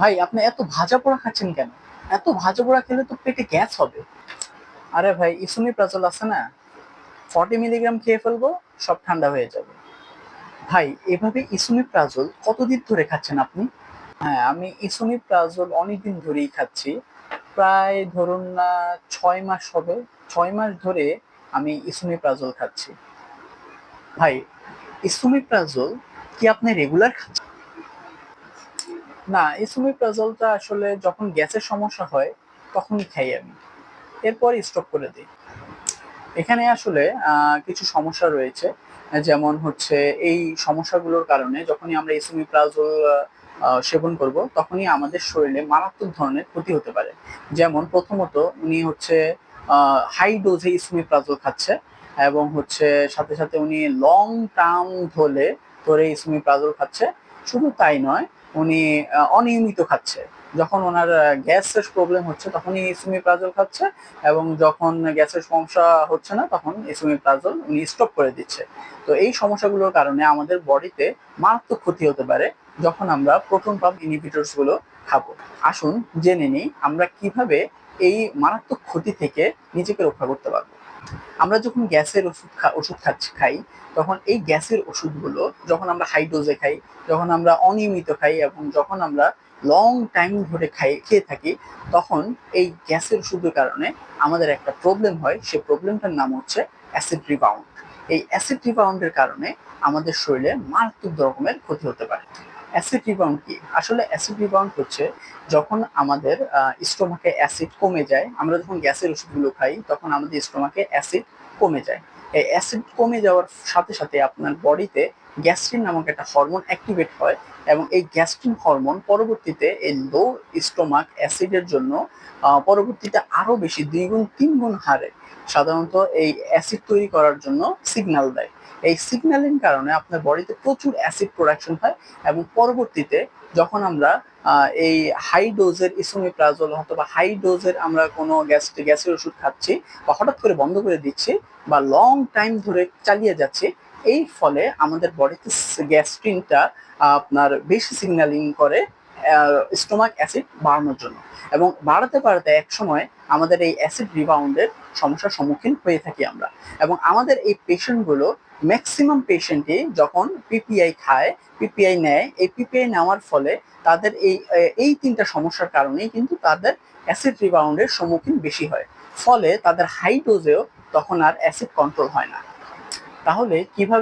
ভাই, আপনি এত ভাজা পোড়া খাচ্ছেন কেন? এত ভাজা পোড়া খেলে তো পেটে গ্যাস হবে। আরে ভাই, ইসুমি প্রাজল আছে না? ফর্টি মিলিগ্রাম খেয়ে ফেলব, সব ঠান্ডা হয়ে যাবে। ভাই, এভাবে ইসুমি প্রাজল কতদিন ধরে খাচ্ছেন আপনি? হ্যাঁ আমি ইসুমি প্রাজল অনেকদিন ধরেই খাচ্ছি। প্রায় ধরুন না, ছয় মাস হবে। ছয় মাস ধরে আমি ইসুমি প্রাজল খাচ্ছি। ভাই, ইসুমি প্রাজল কি আপনি রেগুলার খাচ্ছেন? না ইসোমিপ্রাজলটা আসলে যখন গ্যাসের সমস্যা হয়, তখনই খাই আমি। এরপর স্টপ করে দিই। এখানে আসলে কিছু সমস্যা রয়েছে। যেমন হচ্ছে, এই সমস্যাগুলোর কারণে যখনই আমরা ইসোমিপ্রাজল সেবন করব, তখনই আমাদের শরীরে মারাত্মক ধরনের ক্ষতি হতে পারে। যেমন প্রথমত উনি হচ্ছে হাই ডোজে ইসোমিপ্রাজল খাচ্ছে এবং হচ্ছে সাথে সাথে উনি লং টার্ম ধরে ধরে ইসোমিপ্রাজল খাচ্ছে। শুধু তাই নয় উনি অনিয়মিত খাচ্ছে। যখন ওনার গ্যাসের প্রবলেম হচ্ছে, তখনই ইসুমিপ্রাজল খাচ্ছে এবং যখন গ্যাসের সমস্যা হচ্ছে না, তখন ইসুমিপ্রাজল উনি স্টপ করে দিচ্ছে। তো এই সমস্যাগুলোর কারণে আমাদের বডিতে মারাত্মক ক্ষতি হতে পারে যখন আমরা প্রোটন পাম্পগুলো খাব। আসুন জেনে নিই আমরা কীভাবে এই মারাত্মক ক্ষতি থেকে নিজেকে রক্ষা করতে পারব। আমরা যখন গ্যাসের ওষুধ খা- ওষুধ খাচ্ছি খাই, তখন এই গ্যাসের ওষুধগুলো যখন আমরা হাই ডোজে খাই, যখন আমরা অনিয়মিত খাই এবং যখন আমরা লং টাইম ধরে খাই, খেয়ে থাকি, তখন এই গ্যাসের ওষুধের কারণে আমাদের একটা প্রবলেম হয়। সেই প্রবলেমটার নাম হচ্ছে অ্যাসিড রিবাউন্ড এই অ্যাসিড রিবাউন্ডের কারণে আমাদের শরীরে মারাত্মক রকমের ক্ষতি হতে পারে। অ্যাসিড রিবাউন্ড কি? আসলে অ্যাসিড রিবাউন্ড হচ্ছে যখন আমাদের স্টোমাকে অ্যাসিড কমে যায়, আমরা যখন গ্যাসের ওষুধগুলো খাই, তখন আমাদের স্টোমাকে অ্যাসিড কমে যায়। এই অ্যাসিড কমে যাওয়ার সাথে সাথে আপনার বডিতে গ্যাস্ট্রিন নামক একটা হরমোন অ্যাক্টিভেট হয় এবং এই গ্যাস্ট্রিন হরমোন পরবর্তীতে এই লো স্টোমাক অ্যাসিডের জন্য পরবর্তীতে আরও বেশি দুই গুণ তিন গুণ হারে সাধারণত এই অ্যাসিড তৈরি করার জন্য সিগন্যাল দেয়। এই সিগন্যালিং কারণে আপনার বডিতে প্রচুর অ্যাসিড প্রোডাকশন হয় এবং পরবর্তীতে যখন আমরা এই হাই ডোজের ইসোমিপ্রাজল অথবা হাই ডোজের আমরা কোনো গ্যাস গ্যাসের ওষুধ খাচ্ছি বা হঠাৎ করে বন্ধ করে দিচ্ছি বা লং টাইম ধরে চালিয়ে যাচ্ছে, এই ফলে আমাদের বডিতে গ্যাস্ট্রিনটা আপনার বেশি সিগন্যালিং করে স্টোমাক অ্যাসিড বাড়ানোর জন্য। এবং বাড়াতে বাড়াতে এক সময় আমাদের এই অ্যাসিড রিবাউন্ডের সমস্যার সম্মুখীন হয়ে থাকি আমরা। এবং আমাদের এই পেশেন্টগুলো ম্যাক্সিমাম পেশেন্টই যখন পিপিআই খায় পিপিআই নেয়, এই পিপিআই নেওয়ার ফলে তাদের এই এই তিনটা সমস্যার কারণেই কিন্তু তাদের অ্যাসিড রিবাউন্ডের সম্মুখীন বেশি হয়। ফলে তাদের হাই ডোজেও তখন আর অ্যাসিড কন্ট্রোল হয় না। তাহলে কীভাবে